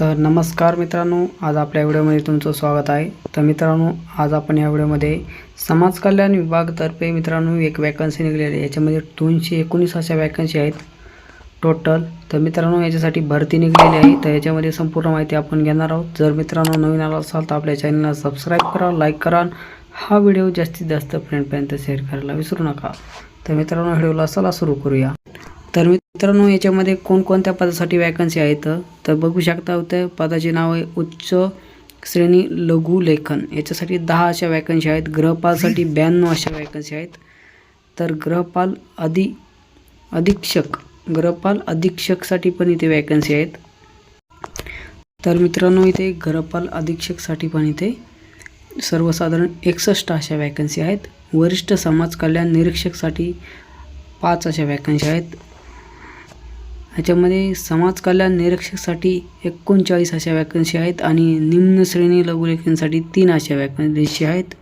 तर नमस्कार मित्रांनो आज आपल्या व्हिडिओमध्ये तुमचं स्वागत आहे. तर मित्रांनो आज आपण या व्हिडिओमध्ये समाज कल्याण विभागतर्फे मित्रांनो एक वॅकन्सी निघालेली आहे. याच्यामध्ये दोनशे एकोणीस अशा वॅकन्सी आहेत टोटल तर मित्रांनो याच्यासाठी भरती निघलेली आहे. तर याच्यामध्ये संपूर्ण माहिती आपण घेणार आहोत. जर मित्रांनो नवीन आला असाल तर आपल्या चॅनलला सबस्क्राईब करा लाईक करा. हा व्हिडिओ जास्तीत जास्त फ्रेंडपर्यंत शेअर करायला विसरू नका. तर मित्रांनो व्हिडिओला चला सुरू करूया. तर मित्रांनो याच्यामध्ये कोणकोणत्या पदासाठी वॅकन्सी आहेत? तर बघू शकता होतं पदाचे नाव आहे उच्च श्रेणी लघु लेखन. याच्यासाठी दहा अशा वॅकन्सी आहेत. ग्रहपालसाठी ब्याण्णव अशा वॅकन्सी आहेत. तर ग्रहपाल अधि अधीक्षक ग्रहपाल अधीक्षकसाठी पण इथे वॅकन्सी आहेत. तर मित्रांनो इथे ग्रहपाल अधीक्षकसाठी पण इथे सर्वसाधारण एकसष्ट अशा वॅकन्सी आहेत. वरिष्ठ समाज कल्याण निरीक्षकसाठी पाच अशा वॅकन्सी आहेत. ह्याच्यामध्ये समाज कल्याण निरीक्षकसाठी एकोणचाळीस अशा वॅकन्सी आहेत आणि निम्न श्रेणी लघुलेखनसाठी तीन अशा वॅकन्सी आहेत.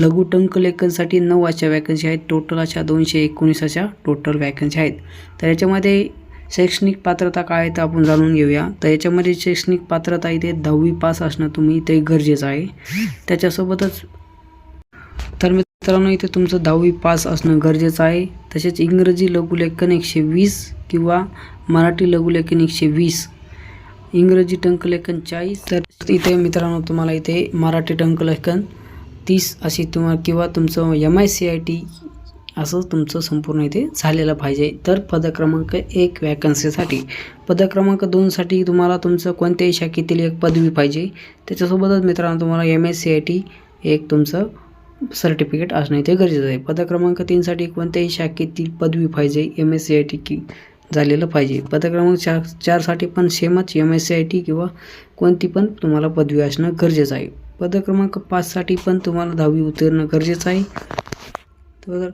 लघु टंकलेखनसाठी नऊ अशा वॅकन्सी आहेत. टोटल अशा दोनशे एकोणीस अशा टोटल वॅकन्सी आहेत. तर याच्यामध्ये शैक्षणिक पात्रता काय आहे तर आपण जाणून घेऊया. तर याच्यामध्ये शैक्षणिक पात्रता इथे दहावी पास असणं तुम्ही ते गरजेचं आहे. त्याच्यासोबतच तर मित्रांनो इथे तुमचं दहावी पास असणं गरजेचं आहे. तसेच इंग्रजी लघुलेखन एकशे वीस किंवा मराठी लघुलेखन एकशे वीस इंग्रजी टंकलेखन चाळीस. तर इथे मित्रांनो तुम्हाला इथे मराठी टंकलेखन तीस अशी तुम्हाला किंवा तुमचं M I C I T असं तुमचं संपूर्ण इथे झालेलं पाहिजे. तर पदक्रमांक एक वॅकन्सीसाठी पदक्रमांक दोनसाठी तुम्हाला तुमचं कोणत्याही शाखेतील एक पदवी पाहिजे. त्याच्यासोबतच मित्रांनो तुम्हाला M S C I T एक तुमचं सर्टिफिकेट असणं इथे गरजेचं आहे. पदक्रमांक तीनसाठी कोणत्याही शाखेतील पदवी पाहिजे. M S C I T की झालेलं पाहिजे. पदक्रमांक चार चारसाठी पण सेमच M S C I T किंवा कोणती पण तुम्हाला पदवी असणं गरजेचं आहे. पदक्रमांक पाचसाठी पण तुम्हाला दहावी उतरणं गरजेचं आहे. तर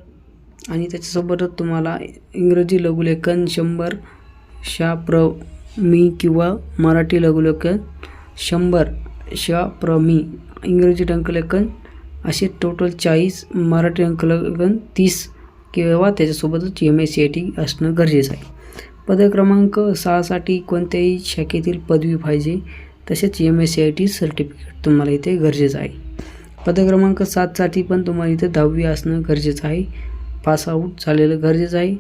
आणि त्याच्यासोबतच तुम्हाला इंग्रजी लघुलेखन शंभर शा प्र मी किंवा मराठी लघुलेखन शंभर शा प्र मी इंग्रजी टंकलेखन असे टोटल चाळीस मराठी अंकलेखन तीस किंवा त्याच्यासोबतच M S C I T असणं गरजेचं आहे. पदक्रमांक सहासाठी कोणत्याही शाखेतील पदवी पाहिजे तसेच M S C I T certificate तुम्हाला इथे गरजेचं आहे. पदक्रमांक सातसाठी पण तुम्हाला इथे दहावी असणं गरजेचं आहे. पास आऊट झालेलं गरजेचं आहे.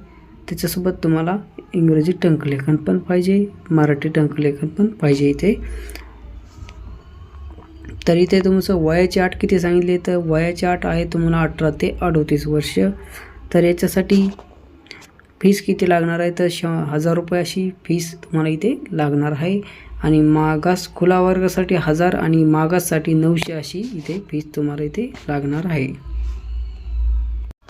त्याच्यासोबत तुम्हाला इंग्रजी टंकलेखन पण पाहिजे मराठी टंकलेखन पण पाहिजे इथे. तर इथे तुमचं वयाची आठ किती सांगितले? तर वयाची आठ आहे तुम्हाला अठरा ते अडोतीस वर्ष. तर याच्यासाठी फीस किती लागणार आहे? तर श हजार रुपये अशी फीस तुम्हाला इथे लागणार आहे. आणि मागास खुला वर्गासाठी हजार आणि मागाससाठी नऊशे अशी इथे फीस तुम्हाला इथे लागणार आहे.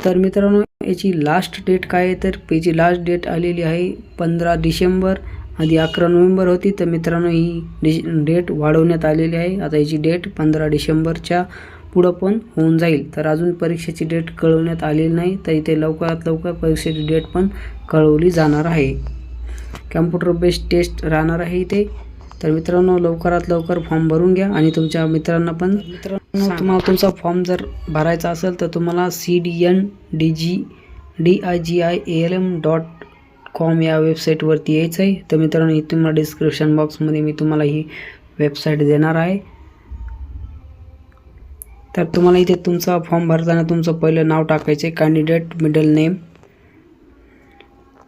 तर मित्रांनो याची लास्ट डेट काय आहे? तर याची लास्ट डेट आलेली आहे पंधरा डिसेंबर. आधी अकरा नोव्हेंबर होती तर मित्रांनो ही डिश डेट वाढवण्यात आलेली आहे. आता याची डेट पंधरा डिसेंबरच्या पुढं पण होऊन जाईल. तर अजून परीक्षेची डेट कळवण्यात आलेली नाही तर इथे लवकरात लवकर परीक्षेची डेट पण कळवली जाणार आहे. कॅम्प्युटर बेस्ड टेस्ट राहणार आहे इथे. तर मित्रांनो लवकरात लवकर फॉर्म भरून घ्या आणि तुमच्या मित्रांना पण मित्रांनो तुम्हाला तुमचा फॉर्म जर भरायचा असेल तर तुम्हाला C D N D G D I G I A L M dot com या वेबसाईटवरती यायचं आहे. तर मित्रांनो ही तुम्हाला डिस्क्रिप्शन बॉक्समध्ये मी तुम्हाला ही वेबसाईट देणार आहे. तर तुम्हाला इथे तुमचा फॉर्म भरताना तुमचं पहिलं नाव टाकायचं आहे कॅन्डिडेट मिडल नेम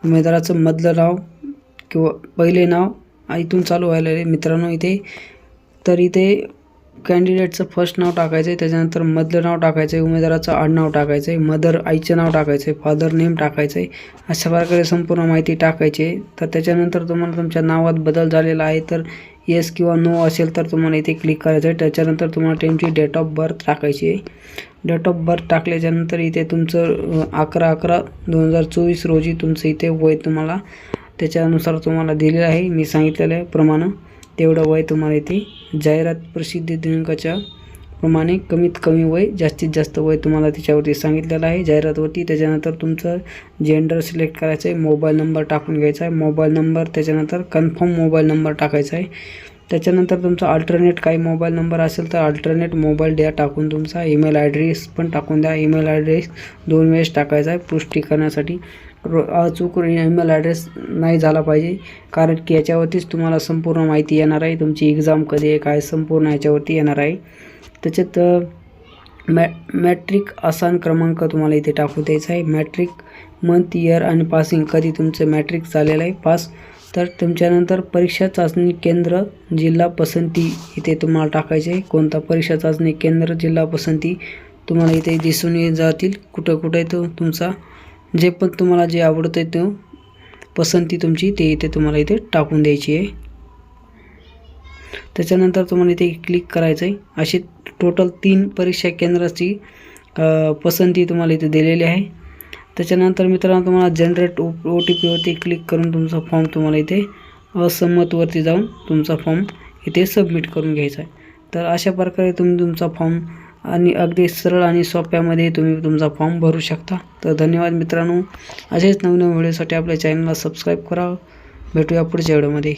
उमेदवाराचं मधलं नाव किंवा पहिले नाव इथून चालू व्हायला मित्रांनो इथे. तर इथे कॅन्डिडेटचं फर्स्ट नाव टाकायचं आहे त्याच्यानंतर मधलं नाव टाकायचं आहे उमेदवाराचं आडनाव टाकायचं आहे मदर आईचं नाव टाकायचं आहे फादर नेम टाकायचं आहे अशा प्रकारे संपूर्ण माहिती टाकायची आहे. तर त्याच्यानंतर तुम्हाला तुमच्या नावात बदल झालेला आहे तर येस किंवा नो असेल तर तुम्हाला इथे क्लिक करायचं आहे. त्याच्यानंतर तुम्हाला त्यांची डेट ऑफ बर्थ टाकायची आहे. डेट ऑफ बर्थ टाकल्याच्यानंतर इथे तुमचं अकरा अकरा दोन हजार चोवीस रोजी तुमचं इथे वय तुम्हाला त्याच्यानुसार तुम्हाला दिलेलं आहे. मी सांगितलेल्या प्रमाणे तेवढं वय तुम्हाला येते जाहिरात प्रसिद्धी दिनांकाच्या प्रमाणे कमीत कमी वय जास्तीत जास्त वय तुम्हाला त्याच्यावरती सांगितलेलं आहे. जाहिरातवरती त्याच्यानंतर तुमचं जेंडर सिलेक्ट करायचं आहे मोबाईल नंबर टाकून घ्यायचा आहे. मोबाईल नंबर त्याच्यानंतर कन्फर्म मोबाईल नंबर टाकायचा आहे. त्याच्यानंतर तुमचा अल्टरनेट काही मोबाईल नंबर असेल तर अल्टरनेट मोबाईल द्या टाकून तुमचा ईमेल ॲड्रेस पण टाकून द्या. ईमेल ॲड्रेस दोन वेळेस टाकायचा आहे पुष्टी करण्यासाठी. अचूक ईमेल ॲड्रेस नाही झाला पाहिजे. कारण की याच्यावरतीच तुम्हाला संपूर्ण माहिती येणार आहे. तुमची एक्झाम कधी आहे काय संपूर्ण याच्यावरती येणार आहे. त्याच्यात मॅ मॅट्रिक आसान क्रमांक तुम्हाला इथे टाकू द्यायचा आहे. मॅट्रिक मंथ इयर आणि पासिंग कधी तुमचं मॅट्रिक झालेलं आहे पास तर तुमच्यानंतर परीक्षा चाचणी केंद्र जिल्हा पसंती इथे तुम्हाला टाकायचे आहे. कोणता परीक्षा चाचणी केंद्र जिल्हा पसंती तुम्हाला इथे दिसून जातील. कुठं कुठं तो तुमचा जे पण तुम्हाला जे आवडतं आहे तो पसंती तुमची ते इथे तुम्हाला इथे टाकून द्यायची आहे. त्याच्यानंतर तुम्हाला इथे क्लिक करायचं आहे अशी टोटल तीन परीक्षा केंद्राची पसंती तुम्हाला इथे दिलेली आहे. त्याच्यानंतर मित्रांनो तुम्हाला जनरेट ओ ओ टी पीवरती क्लिक करून तुमचा फॉर्म तुम्हाला इथे असंमतवरती जाऊन तुमचा फॉर्म इथे सबमिट करून घ्यायचा आहे. तर अशा प्रकारे तुम्ही तुमचा फॉर्म आणि अगदी सरळ आणि सोप्यामध्ये तुम्ही तुमचा फॉर्म भरू शकता. तर धन्यवाद मित्रांनो. असेच नवनवीन व्हिडिओसाठी आपल्या चॅनलला सबस्क्राईब करा. भेटूया पुढच्या व्हिडिओमध्ये.